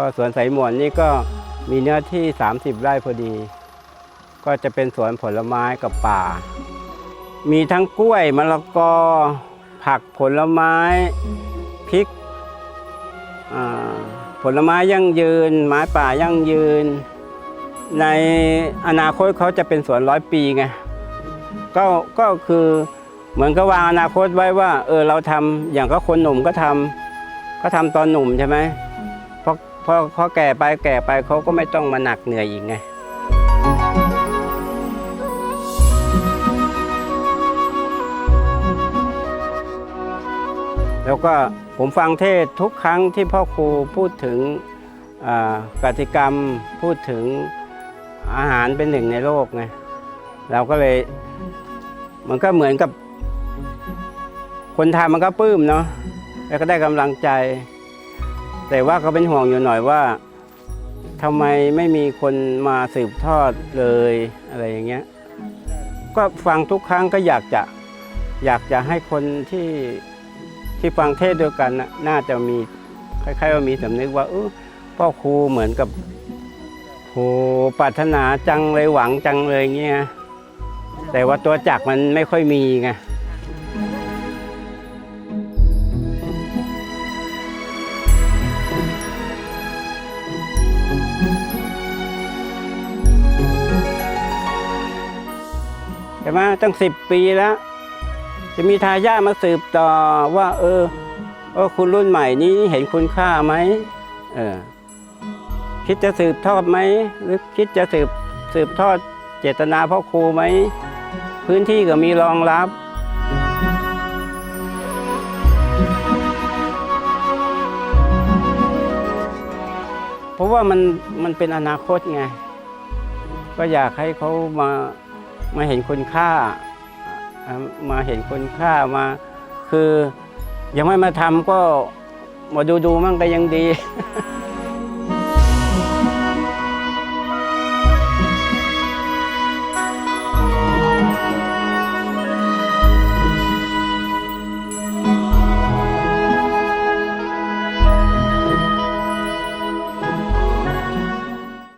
ก็สวนสายหมวนนี่ก็มีเนื้อที่ 30 ไร่พอดี ก็จะเป็นสวนผลไม้กับป่า มีทั้งกล้วยมะละกอ ผักผลไม้พริกผลไม้ยั่งยืน ไม้ป่ายั่งยืน ในอนาคตเขาจะเป็นสวนร้อยปีไงก็ก็คือเหมือนกับวางอนาคตไว้ว่า เออเราทำอย่างก็คนหนุ่มก็ทำก็ทำตอนหนุ่มใช่ไหม พอพอแก่ไปแก่ไปเขาก็ไม่ต้องมาหนักเหนื่อยอีกไงแล้วก็ผมฟังเทศทุกครั้งที่พ่อครูพูดถึงกติกรรมพูดถึงอาหารเป็นหนึ่งในโลกไงเราก็เลยมันก็เหมือนกับคนทำมันก็ปลื้มเนาะแล้วก็ได้กำลังใจ แต่ว่าก็เป็นห่วงอยู่หน่อยว่าทำไมไม่มีคนมาสืบทอดเลยอะไรอย่างเงี้ย ก็ฟังทุกครั้งก็อยากจะอยากจะให้คนที่ที่ฟังเทศด้วยกันน่ะน่าจะมีคล้ายๆว่ามีสำนึกว่าเออพ่อครูเหมือนกับโหปรารถนาจังเลยหวังจังเลยเงี้ยแต่ว่าตัวจักรมันไม่ค่อยมีไง ใช่ไหมตั้งสิบปีแล้ว จะมีทายาทมาสืบต่อว่า เออเออคุณรุ่นใหม่นี้เห็นคุณค่าไหมเออคิดจะสืบทอดไหมหรือคิดจะสืบสืบทอดเจตนาพ่อครูไหม พื้นที่ก็มีรองรับ เพราะว่ามันมันเป็นอนาคตไง ก็อยากให้เขามามาเห็นคุณค่า มาเห็นคุณค่ามา คือยังไม่มาทำก็มาดูดูมั่งก็ยังดี